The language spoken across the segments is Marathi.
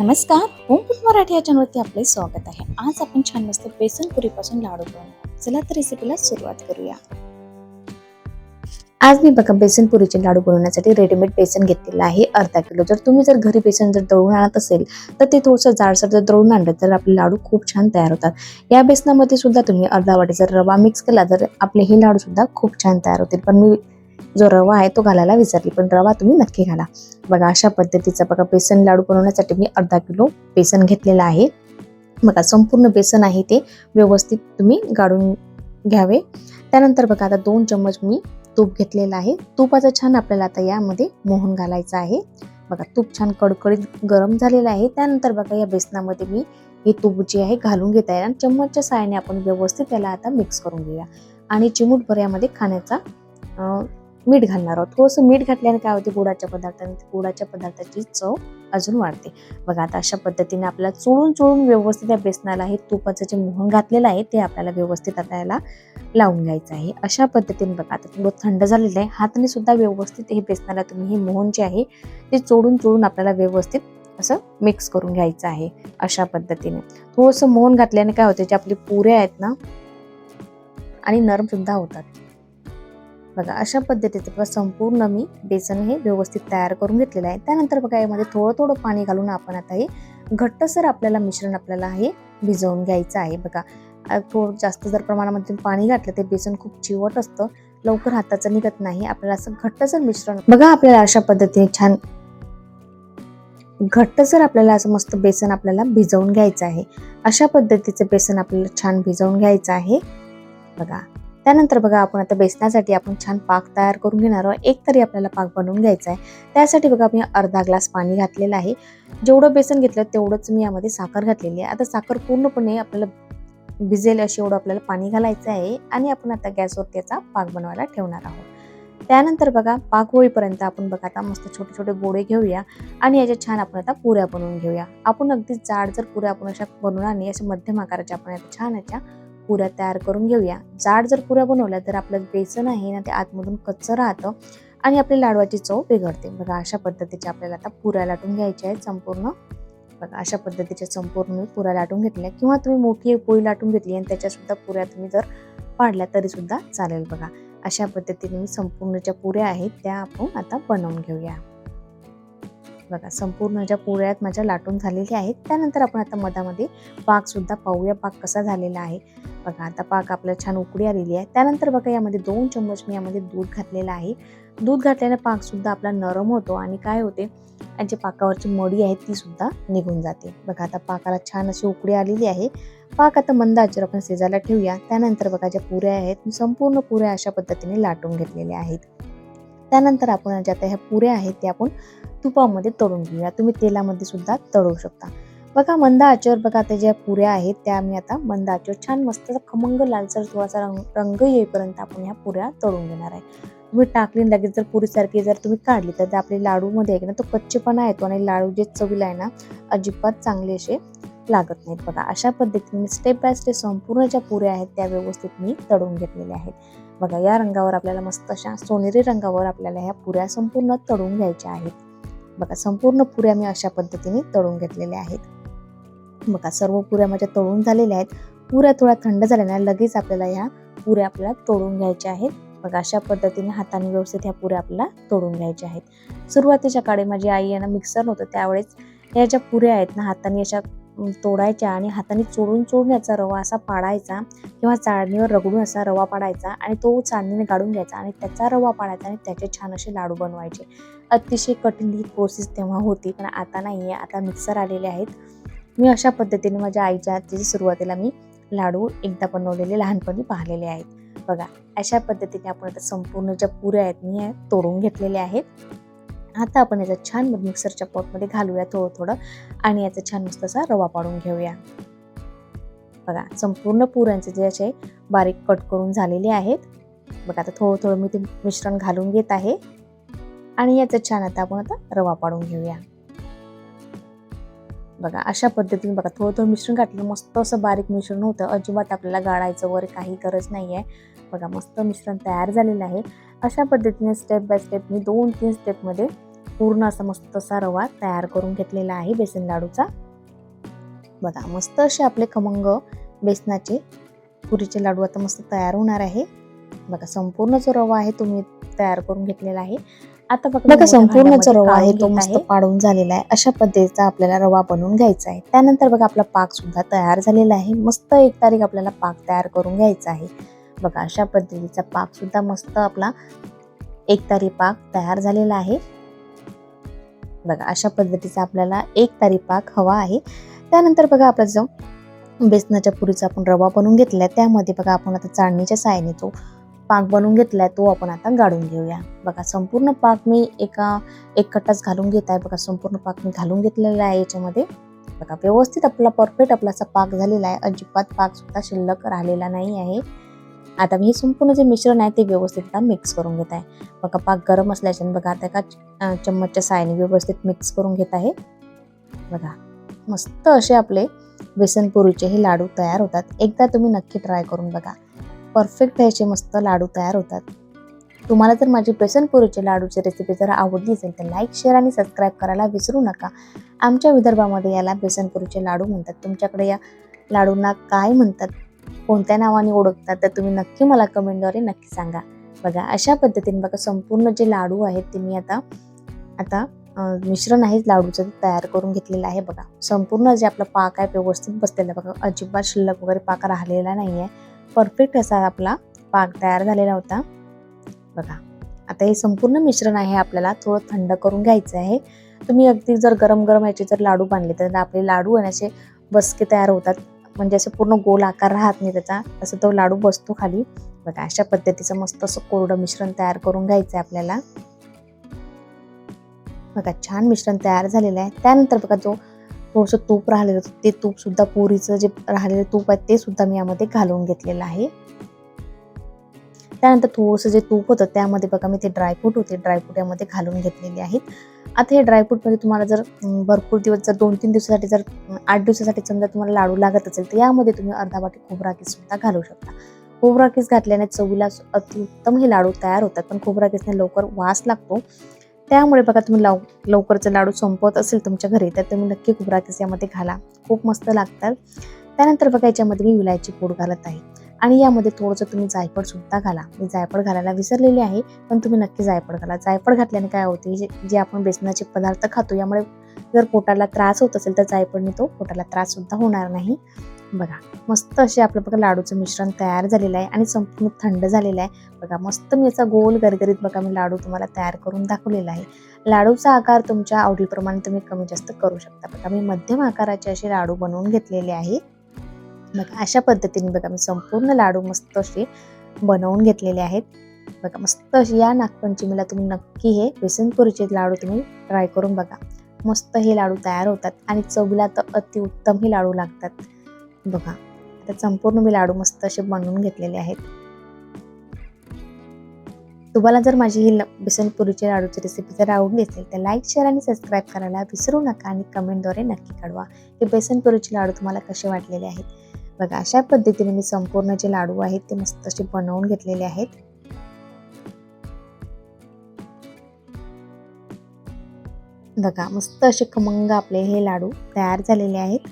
नमस्कार होमकुक मराठी या चॅनलवरती आपले स्वागत आहे. आज आपण छान मस्त बेसन पुरीपासून लाडू बनवू. चला तर रेसिपीला सुरुवात करूया. आज मी बघा बेसन पुरीचे लाडू बनवण्यासाठी रेडीमेड बेसन घेतलेलं आहे. अर्धा किलो. जर तुम्ही जर घरी बेसन जर दळून आणत असेल तर ते थोडंसं जाडसर जर दळून आणलं तर आपले लाडू खूप छान तयार होतात. या बेसनामध्ये सुद्धा तुम्ही अर्धा वाटी जर रवा मिक्स केला तर आपले हे लाडू सुद्धा खूप छान तयार होतील. पण मी जो रवा आहे तो घालायला विसरली पण रवा तुम्ही नक्की घाला. बघा अशा पद्धतीचा बघा बेसन लाडू बनवण्यासाठी मी अर्धा किलो बेसन घेतलेलं आहे. बघा संपूर्ण बेसन आहे ते व्यवस्थित तुम्ही गाळून घ्यावे. त्यानंतर बघा आता दोन चम्मच मी तूप घेतलेलं आहे. तुपाचं छान आपल्याला आता यामध्ये मोहन घालायचं आहे. बघा तूप छान कडकडीत गरम झालेलं आहे. त्यानंतर बघा या बेसनामध्ये मी हे तूप जे आहे घालून घेत आहे. आणि चम्मचच्या साहाय्याने आपण व्यवस्थित त्याला आता मिक्स करून घेऊया. आणि चिमूटभर यामध्ये खाण्याचा मीठ घालणार आहोत. हो, थोडंसं मीठ घातल्याने काय होते? गुळाच्या पदार्थाने गुळाच्या पदार्थाची चव अजून वाढते. बघा आता अशा पद्धतीने आपल्याला चोळून चोळून व्यवस्थित या बेसनाला हे तुपाचं जे मोहन घातलेलं आहे ते आपल्याला व्यवस्थित आता याला लावून घ्यायचं आहे. अशा पद्धतीने बघा आता थोडं थंड झालेलं आहे. हाताने सुद्धा व्यवस्थित हे बेसनाला तुम्ही हे मोहन जे आहे ते चोळून चोळून आपल्याला व्यवस्थित असं मिक्स करून घ्यायचं आहे. अशा पद्धतीने. थोडंसं मोहन घातल्याने काय होते जे आपले पुऱ्या आहेत ना आणि नरम सुद्धा होतात. बघा अशा पद्धतीचं बघा संपूर्ण मी बेसन हे व्यवस्थित तयार करून घेतलेलं आहे. त्यानंतर बघा यामध्ये थोडं थोडं पाणी घालून आपण आता हे घट्टसर आपल्याला मिश्रण आपल्याला हे भिजवून घ्यायचं आहे बघा. थोडं जास्त जर प्रमाणामध्ये पाणी घातलं ते बेसन खूप चिवट असतं. लवकर हाताचं निघत नाही. आपल्याला असं घट्टसर मिश्रण बघा आपल्याला अशा पद्धतीने छान घट्टसर आपल्याला असं मस्त बेसन आपल्याला भिजवून घ्यायचं आहे. अशा पद्धतीचं बेसन आपल्याला छान भिजवून घ्यायचं आहे. बघा. त्यानंतर बघा आपण आता बेसनासाठी आपण छान पाक तयार करून घेणार आहोत. एक तरी आपल्याला पाक बनवून घ्यायचा आहे त्यासाठी बघा मी अर्धा ग्लास पाणी घातलेलं आहे. जेवढं बेसन घेतलं तेवढंच मी यामध्ये साखर घातलेली आहे. आता साखर पूर्णपणे आपल्याला भिजेल अशी एवढं आपल्याला पाणी घालायचं आहे आणि आपण आता गॅसवर त्याचा पाक बनवायला ठेवणार आहोत. त्यानंतर बघा पाक होईपर्यंत आपण बघा आता मस्त छोटे छोटे गोळे घेऊया आणि याच्या छान आपण आता पुऱ्या बनवून घेऊया. आपण अगदी जाड जर पुऱ्या आपण अशा बनवणार नाही अशा मध्यम आकाराच्या आपण छान याच्या पुऱ्या तयार करून घेऊया. जाड जर पुऱ्या बनवल्या तर आपलं बेसन आहे ना ते आतमधून कच्चं राहतं आणि आपली लाडवाची चव बिघडते. बघा अशा पद्धतीच्या आपल्याला आता पुऱ्या लाटून घ्यायच्या आहेत संपूर्ण. बघा अशा पद्धतीच्या संपूर्ण मी पुऱ्या लाटून घेतल्या. किंवा तुम्ही मोठी पोळी लाटून घेतली आणि त्याच्यासुद्धा पुऱ्या तुम्ही जर पाडल्या तरीसुद्धा चालेल बघा. अशा पद्धतीने मी संपूर्ण ज्या पुऱ्या आहेत त्या आपण आता बनवून घेऊया. बघा संपूर्ण ज्या पोळ्यात माझ्या लाटून झालेल्या आहेत. त्यानंतर आपण आता मधामध्ये पाकसुद्धा पाहूया पाक कसा झालेला आहे. बघा आता पाक आपल्याला छान उकडी आलेली आहे. त्यानंतर बघा यामध्ये दोन चम्मच मी यामध्ये दूध घातलेलं आहे. दूध घातल्याने पाकसुद्धा आपला नरम होतो आणि काय होते आणि जे पाकावरची मडी आहे ती सुद्धा निघून जाते. बघा आता पाकाला छान अशी उकडी आलेली आहे. पाक आता मंद आचेवर आपण शेजायला ठेवूया. त्यानंतर बघा ज्या पुऱ्या आहेत संपूर्ण पुऱ्या अशा पद्धतीने लाटून घेतलेल्या आहेत. त्यानंतर आपण ज्या आता ह्या पुऱ्या आहेत त्या आपण तुपामध्ये तळून घेऊया. तुम्ही तेलामध्ये सुद्धा तळू शकता. बघा मंद आचेवर बघा आता ज्या पुऱ्या आहेत त्या मी आता मंद आचेवर छान मस्त खमंग लालसर थोडासा रंग रंग येईपर्यंत आपण ह्या पुऱ्या तळून घेणार आहे. तुम्ही टाकली लगेच जर पुरीसारखी जर तुम्ही काढली तर ते आपले लाडूमध्ये आहे ना तो कच्चेपणा येतो आणि लाडू जे चवीला आहे ना अजिबात चांगले असे लागत नाहीत. बघा अशा पद्धतीने स्टेप बाय स्टेप संपूर्ण ज्या पुऱ्या आहेत त्या व्यवस्थित मी तळून घेतलेल्या आहेत. बघा या रंगावर आपल्याला मस्त अशा सोनेरी रंगावर आपल्याला ह्या पुऱ्या संपूर्ण तळून घ्यायच्या आहेत. बघा संपूर्ण पुऱ्या मी अशा पद्धतीने तळून घेतलेल्या आहेत. बघा सर्व पुऱ्या माझ्या तळून झालेल्या आहेत. पुऱ्या थोड्या थंड झाल्या लगेच आपल्याला ह्या पुऱ्या आपल्याला तोडून घ्यायच्या आहेत. बघा अशा पद्धतीने हाताने व्यवस्थित ह्या पुऱ्या आपल्याला तोडून घ्यायच्या आहेत. सुरुवातीच्या काळी माझी आई यांना मिक्सर नव्हतं त्यावेळेस ह्या ज्या पुऱ्या आहेत ना हाताने अशा तोडायच्या आणि हाताने चोडून चोडून रवा असा पाडायचा किंवा चाळणीवर रगडून असा रवा पाडायचा आणि तो चाळणीने गाडून घ्यायचा आणि त्याचा रवा पाडायचा आणि त्याचे छान असे लाडू बनवायचे. अतिशय कठीण ही प्रोसेस तेव्हा होती पण आता नाही आहे. आता मिक्सर आलेले आहेत. मी अशा पद्धतीने माझ्या आईच्या हातची सुरुवातीला मी लाडू एकदा बनवलेले लहानपणी पाहिलेले आहेत. बघा अशा पद्धतीने आपण आता संपूर्ण ज्या पुऱ्या आहेत मी तोडून घेतलेल्या आहेत. आता आपण याचा छान मिक्सरच्या पॉटमध्ये घालूया थोडं थोडं आणि याचा छान मस्त असा रवा पाडून घेऊया. बघा संपूर्ण पुऱ्यांचे जे असे बारीक कट करून झालेले आहेत. बघा आता थोडं थोडं मी ते मिश्रण घालून घेत आहे. आणि याचं छान आता आपण आता रवा पाडून घेऊया. बघा अशा पद्धतीने बघा थोडं थोडं मिश्रण घातलं मस्त असं बारीक मिश्रण होतं. अजिबात आपल्याला गाळायचं वगैरे काही गरज नाही आहे बघा मस्त मिश्रण तयार झालेलं आहे. अशा पद्धतीने स्टेप बाय स्टेप मी दोन तीन स्टेपमध्ये पूर्ण असा मस्त असा रवा तयार करून घेतलेला आहे बेसन लाडूचा. बघा मस्त असे आपले खमंग बेसनाचे पुरीचे लाडू आता मस्त तयार होणार आहे. बघा संपूर्ण जो रवा आहे तुम्ही तयार करून घेतलेला आहे. आता बघा संपूर्ण जो रवा आहे तो मस्त आहे. पाडून झालेला आहे. अशा पद्धतीचा आपल्याला रवा बनवून घ्यायचा आहे. त्यानंतर बघा आपला पाक सुद्धा तयार झालेला आहे. मस्त एक तारीख आपल्याला पाक तयार करून घ्यायचा आहे. बघा अशा पद्धतीचा पाक सुद्धा मस्त आपला एक तारी पाक तयार झालेला आहे. बघा अशा पद्धतीचा आपल्याला एक तारी पाक हवा आहे. त्यानंतर बघा आपला जो बेसनाच्या पुरीचा आपण रवा बनवून घेतलाय त्यामध्ये बघा आपण आता चाळणीच्या साहाय्याने तो पाक बनवून घेतला आहे तो आपण आता गाळून घेऊया. बघा संपूर्ण पाक मी एका एक कटाच घालून घेत आहे. बघा संपूर्ण पाक मी घालून घेतलेला आहे याच्यामध्ये. बघा व्यवस्थित आपला परफेक्ट आपला असा पाक झालेला आहे. अजिबात पाक सुद्धा शिल्लक राहिलेला नाही आहे. आता मी हे संपूर्ण जे मिश्रण आहे ते व्यवस्थित आता मिक्स करून घेत आहे. बघा पाक गरम असल्याच्याने बघा आता एका चम्मचच्या साहाय्याने व्यवस्थित मिक्स करून घेत आहे. बघा मस्त असे आपले बेसन पुरीचे हे लाडू तयार होतात. एकदा तुम्ही नक्की ट्राय करून बघा. परफेक्ट ह्याचे मस्त लाडू तयार होतात. तुम्हाला जर माझी बेसनपुरीचे लाडूची रेसिपी जर आवडली असेल तर लाईक शेअर आणि सबस्क्राईब करायला विसरू नका. आमच्या विदर्भामध्ये याला बेसनपुरीचे लाडू म्हणतात. तुमच्याकडे या लाडूंना काय म्हणतात कोणत्या नावाने ओळखतात तर तुम्ही नक्की मला कमेंटद्वारे नक्की सांगा. बघा अशा पद्धतीने बघा संपूर्ण जे लाडू आहेत ते मी आता आता मिश्रण आहे लाडूचं तयार करून घेतलेलं आहे बघा. संपूर्ण जे आपलं पाक आहे व्यवस्थित बसलेलं बघा. अजिबात शिल्लक वगैरे पाक राहिलेला नाही आहे परफेक्ट असा आपला पाक तयार झालेला होता. बघा आता हे संपूर्ण मिश्रण आहे आपल्याला थोडं थंड करून घ्यायचं आहे. तुम्ही अगदी जर गरम गरम याचे जर लाडू बांधले तर आपले लाडू आणि असे बसके तयार होतात. म्हणजे असं पूर्ण गोल आकार राहत नाही त्याचा असं तो लाडू बसतो खाली. बघा अशा पद्धतीचं मस्त असं कोरडं मिश्रण तयार करून घ्यायचं आहे आपल्याला. बघा छान मिश्रण तयार झालेलं आहे. त्यानंतर बघा जो थोडंसं तूप राहिलेलं होतं. ते तूपसुद्धा पुरीचं जे राहिलेलं तूप आहे ते सुद्धा मी यामध्ये घालून घेतलेलं आहे. त्यानंतर थोडंसं जे तूप होतं त्यामध्ये बघा मी ते ड्रायफ्रूट होते ड्रायफ्रूट यामध्ये घालून घेतलेले आहेत. आता हे ड्रायफ्रूटमध्ये तुम्हाला जर भरपूर दिवस जर दोन तीन दिवसासाठी जर आठ दिवसासाठी समजा तुम्हाला लाडू लागत असेल तर यामध्ये तुम्ही अर्धा वाटी खोबरा सुद्धा घालू शकता. खोबरा घातल्याने चवीला अतिउत्तम हे लाडू तयार होतात पण खोबरा लवकर वास लागतो. त्यामुळे बघा तुम्ही लव लवकरच लाडू संपवत असेल तुमच्या घरी तर तुम्ही नक्की खोबरा किस यामध्ये घाला. खूप मस्त लागतात. त्यानंतर बघा याच्यामध्ये मी विलायची पूड घालत आहे. आणि यामध्ये थोडंसं तुम्ही जायफळ सुद्धा घाला. मी जायफळ घालायला विसरलेली आहे पण तुम्ही नक्की जायफळ घाला. जायफळ घातल्याने काय होते जे जे आपण बेसनाचे पदार्थ खातो यामुळे जर पोटाला त्रास होत असेल तर जायफळने तो पोटाला त्रास सुद्धा होणार नाही. बघा मस्त असे आपलं बघा लाडूचं मिश्रण तयार झालेलं आहे आणि संपूर्ण थंड झालेलं आहे. बघा मस्त मी याचा गोल गरगरीत बघा मी लाडू तुम्हाला तयार करून दाखवलेला आहे. लाडूचा आकार तुमच्या आवडीप्रमाणे तुम्ही कमी जास्त करू शकता. बघा मी मध्यम आकाराचे असे लाडू बनवून घेतलेले आहे. बघा अशा पद्धतीने बघा मी संपूर्ण लाडू मस्त असे बनवून घेतलेले आहेत. बघा मस्त अशी या नागपंचमीला तुम्ही नक्की हे बेसनपुरीचे लाडू तुम्ही ट्राय करून बघा. मस्त हे लाडू तयार होतात आणि चवीला तर अतिउत्तम हे लाडू लागतात. बघा आता संपूर्ण मी लाडू मस्त असे बनवून घेतलेले आहेत. तुम्हाला जर माझी ही ल- लाडूची रेसिपी जर आवडली असेल तर लाईक शेअर आणि सबस्क्राईब करायला विसरू नका आणि कमेंटद्वारे नक्की कळवा हे बेसनपुरीचे लाडू तुम्हाला कसे वाटलेले आहेत. बघा अशा पद्धतीने मी संपूर्ण जे लाडू आहेत ते मस्त असे बनवून घेतलेले आहेत. बघा मस्त असे खमंग आपले हे लाडू तयार झालेले आहेत.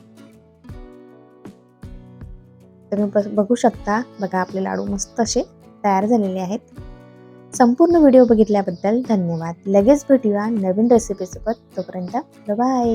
तुम्ही बघू शकता बघा आपले लाडू मस्त असे तयार झालेले आहेत. संपूर्ण व्हिडिओ बघितल्याबद्दल धन्यवाद. लगेच भेटूया नवीन रेसिपीसोबत तोपर्यंत बाय